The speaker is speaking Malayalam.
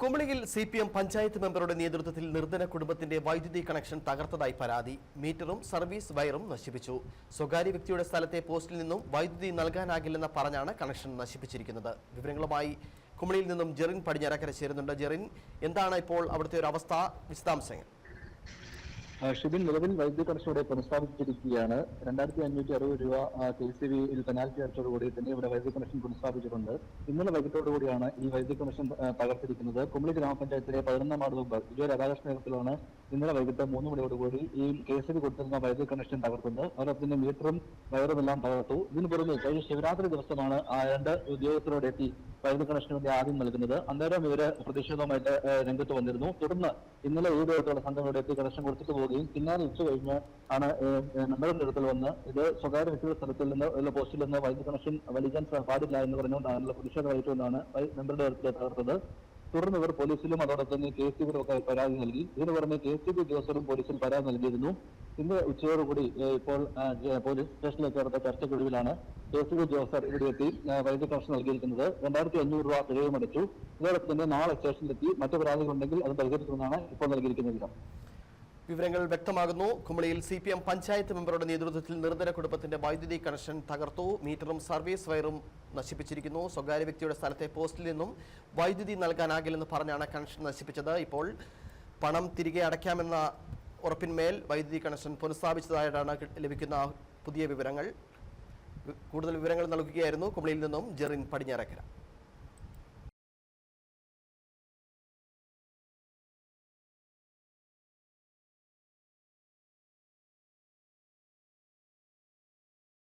കുമളിയിൽ സി പി എം പഞ്ചായത്ത് മെമ്പറുടെ നേതൃത്വത്തിൽ നിർധന കുടുംബത്തിന്റെ വൈദ്യുതി കണക്ഷൻ തകർത്തതായി പരാതി. മീറ്ററും സർവീസ് വയറും നശിപ്പിച്ചു. സ്വകാര്യ വ്യക്തിയുടെ സ്ഥലത്തെ പോസ്റ്റിൽ നിന്നും വൈദ്യുതി നൽകാനാകില്ലെന്ന് പറഞ്ഞാണ് കണക്ഷൻ നശിപ്പിച്ചിരിക്കുന്നത്. വിവരങ്ങളുമായി കുമളിയിൽ നിന്നും ജെറിൻ പടിഞ്ഞാറക്കര ചേരുന്നുണ്ട്. ജെറിൻ എന്താണ് ഇപ്പോൾ അവിടുത്തെ ഒരു അവസ്ഥ? വിശദാംശങ്ങൾ. ഷിബിൻ നിലവിൽ വൈദ്യുതി കണക്ഷനോടെ പുനഃസ്ഥാപിച്ചിരിക്കുകയാണ്. രണ്ടായിരത്തി അഞ്ഞൂറ്റി അറുപത് രൂപ കെ സി ബിയിൽ പെനാൽറ്റി അടച്ചതോടുകൂടി തന്നെ ഇവിടെ വൈദ്യുതി കണക്ഷൻ പുനഃസ്ഥാപിച്ചിട്ടുണ്ട്. ഇന്നലെ വൈകിട്ടോടുകൂടിയാണ് ഈ വൈദ്യുതി കണക്ഷൻ തകർത്തിരിക്കുന്നത്. കുമളി ഗ്രാമപഞ്ചായത്തിലെ പതിനൊന്നാം വാർഡ് മെമ്പർ വിജയ രാധാകൃഷ്ണ നേതൃത്വത്തിലാണ് ഇന്നലെ വൈകിട്ട് മൂന്ന് മണിയോടുകൂടി ഈ കെ സി ബി കൊടുത്തിരുന്ന വൈദ്യുതി കണക്ഷൻ തകർത്തുന്നത് തന്നെ മീറ്ററും വയറുമെല്ലാം തകർത്തു. ഇതിന് പുറമെ കഴിഞ്ഞ ശിവരാത്രി ദിവസമാണ് ആ രണ്ട് ഉദ്യോഗസ്ഥരോട് എത്തി വൈദ്യുതി കണക്ഷന് വേണ്ടി ആദ്യം നൽകുന്നത്. അന്നേരം ഇവർ പ്രതിഷേധവുമായിട്ട് രംഗത്ത് വന്നിരുന്നു. തുടർന്ന് ഇന്നലെ ഏഴ് ദിവസത്തോളം സംഘങ്ങളുടെ എത്തി കണക്ഷൻ കൊടുത്തിട്ട് പോവുകയും പിന്നാലെ ഉച്ച കഴിഞ്ഞ് ആണ് മെമ്പറുടെ നേതൃത്വത്തിൽ വന്ന് ഇത് സ്വകാര്യ വ്യക്തിയുടെ സ്ഥലത്തിൽ നിന്ന് ഉള്ള പോസ്റ്റിൽ നിന്ന് വൈദ്യുതി കണക്ഷൻ വലിക്കാൻ പാടില്ല എന്ന് പറഞ്ഞുകൊണ്ടാണ് പ്രതിഷേധമായിട്ടുകൊണ്ടാണ് മെമ്പറുടെ നേതൃത്വത്തിൽ തകർത്തത്. തുടർന്ന് ഇവർ പോലീസിലും അതോടൊപ്പം തന്നെ കെ സി ഒക്കെ പരാതി നൽകി. ഇതിനു പുറമെ കെ എസ് ബി ഉദ്യോഗസ്ഥരും പോലീസിൽ പരാതി നൽകിയിരുന്നു. ഇന്ന് ഉച്ചയോടുകൂടി കൂടി ഇപ്പോൾ പോലീസ് സ്റ്റേഷനിലേക്ക് ചേർത്ത ചർച്ചയ്ക്കൊടുവിലാണ് കെ സി ബി ഉദ്യോഗസ്ഥർ ഇവിടെ എത്തി. ആ, വൈദ്യുതി കണക്ഷൻ നൽകിയിരിക്കുന്നത്. രണ്ടായിരത്തി അഞ്ഞൂറ് രൂപ പിഴയും അടച്ചു. ഇതോടൊപ്പം തന്നെ നാളെ സ്റ്റേഷനിലെത്തി. മറ്റു പരാതികളുണ്ടെങ്കിൽ അത് പരിഹരിക്കുമെന്നാണ് ഇപ്പോൾ നൽകിയിരിക്കുന്ന വിവരം. വിവരങ്ങൾ വ്യക്തമാകുന്നു. കുമളിയിൽ സി പി എം പഞ്ചായത്ത് മെമ്പറുടെ നേതൃത്വത്തിൽ നിർധന കുടുംബത്തിന്റെ വൈദ്യുതി കണക്ഷൻ തകർത്തു. മീറ്ററും സർവീസ് വയറും നശിപ്പിച്ചിരിക്കുന്നു. സ്വകാര്യ വ്യക്തിയുടെ സ്ഥലത്തെ പോസ്റ്റിൽ നിന്നും വൈദ്യുതി നൽകാനാകില്ലെന്ന് പറഞ്ഞാണ് കണക്ഷൻ നശിപ്പിച്ചത്. ഇപ്പോൾ പണം തിരികെ അടയ്ക്കാമെന്ന ഉറപ്പിന്മേൽ വൈദ്യുതി കണക്ഷൻ പുനഃസ്ഥാപിച്ചതായിട്ടാണ് ലഭിക്കുന്ന പുതിയ വിവരങ്ങൾ. കൂടുതൽ വിവരങ്ങൾ നൽകുകയായിരുന്നു കുമളിയിൽ നിന്നും ജെറിൻ പടിഞ്ഞാറക്കര.